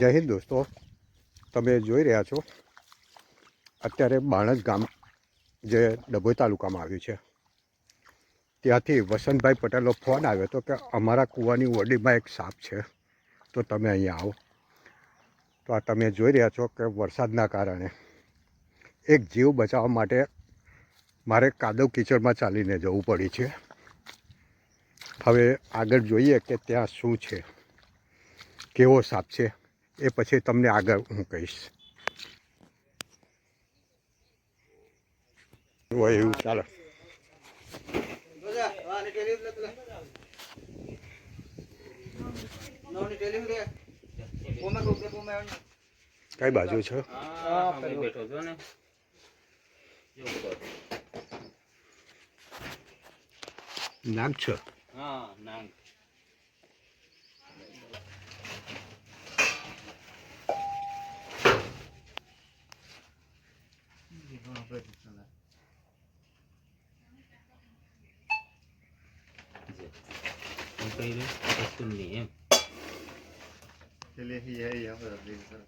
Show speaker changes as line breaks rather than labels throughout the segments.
જય હિન્દ દોસ્તો. તમે જોઈ રહ્યા છો, અત્યારે બાણજ ગામ જે ડભોઈ તાલુકામાં આવ્યું છે. ત્યાંથી વસંતભાઈ પટેલનો ફોન આવ્યો હતો કે અમારા કૂવાની ઓરડીમાં એક સાપ છે, તો તમે અહીંયા આવો. તો આ તમે જોઈ રહ્યા છો કે વરસાદના કારણે એક જીવ બચાવવા માટે મારે કાદવ કિચડમાં ચાલીને જવું પડ્યું છે. હવે આગળ જોઈએ કે ત્યાં શું છે, કેવો સાપ છે. એ પછી તમને આગળ હું કહીશ. હોય એવું, ચાલો. કઈ બાજુ છે?
નાગ છો? હા છો ને એવું કર.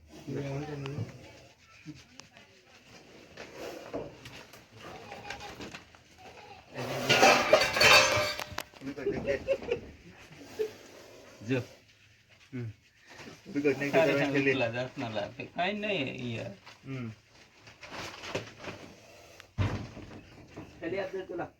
નાગ છે
હા નાંગ હું કહી રહ્યો એમ જો પેલા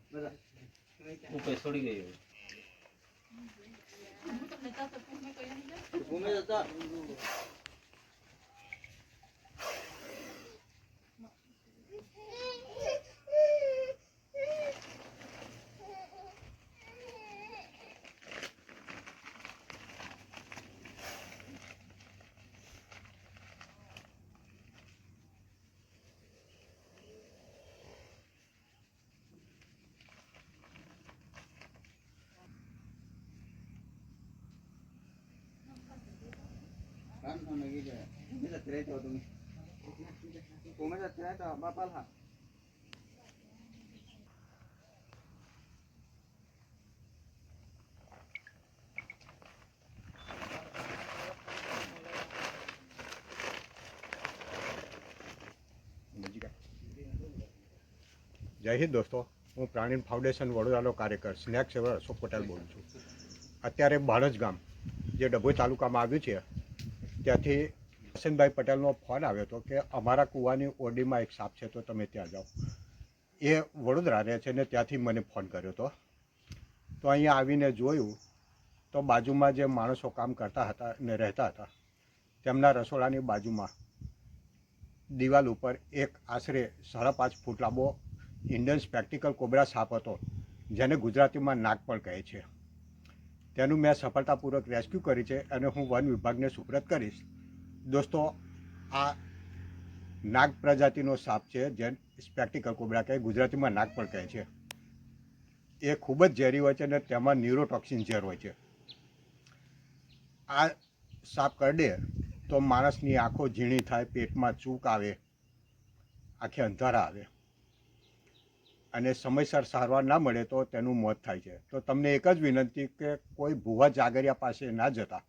છોડી
જય હિન્દ દોસ્તો. હું પ્રાણી ફાઉન્ડેશન વડોદરાનો કાર્યકર, સ્નેક સેવર અશોક પટેલ બોલું છું. અત્યારે બાણજ ગામ, જે ડભોઈ તાલુકામાં આવ્યું છે ત્યાંથી હસનભાઈ પટેલનો ફોન આવ્યો હતો કે અમારા કૂવાની ઓરડીમાં એક સાપ છે તો તમે ત્યાં જાઓ. એ વડોદરા રહે છે ને ત્યાંથી મને ફોન કર્યો હતો. તો અહીંયા આવીને જોયું તો બાજુમાં જે માણસો કામ કરતા હતા ને રહેતા હતા, તેમના રસોડાની બાજુમાં દિવાલ ઉપર એક આશરે સાડા પાંચ ફૂટ લાંબો ઇન્ડિયન સ્પેક્ટિકલ કોબરા સાપ હતો, જેને ગુજરાતીમાં નાગ પણ કહે છે. તેનું મેં સફળતાપૂર્વક રેસ્ક્યુ કરી છે અને હું વન વિભાગને સુપ્રત કરીશ. દોસ્તો, આ નાગ પ્રજાતિનો સાપ છે જે સ્પેક્ટિકલ કોબરા કહે, ગુજરાતીમાં નાગ પણ કહે છે. એ ખૂબ જ ઝેરી હોય છે અને તેમાં ન્યુરોટોક્સિન ઝેર હોય છે. આ સાપ કરડે તો માણસની આંખો ઝીણી થાય, પેટમાં ચૂક આવે, આંખે અંધારા આવે. અને સમયસર સારવાર ના મળે તો તેનું મોત થાય છે. તો તમને એક જ વિનંતી કે કોઈ ભૂવા જાગરિયા પાસે ના જતા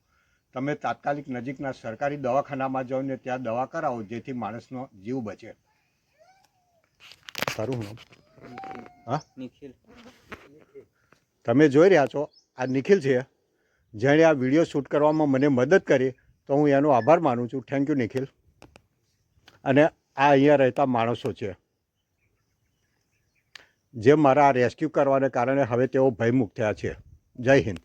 તમે તાત્કાલિક નજીકના સરકારી દવાખાનામાં જાઓ ને ત્યાં દવા કરાવો જેથી માણસનો જીવ બચે. સારું હા?
નિખિલ.
તમે જોઈ રહ્યા છો આ નિખિલ છે. જેણે આ વીડિયો શૂટ કરવામાં મને મદદ કરી તો હું એનો આભાર માનું છું. Thank you Nikhil. અને આ અહીંયા રહેતા માણસો છે. જે મારા રેસ્ક્યુ કરવાને કારણે હવે તેઓ ભયમુક્ત થયા છે. જય હિન્દ.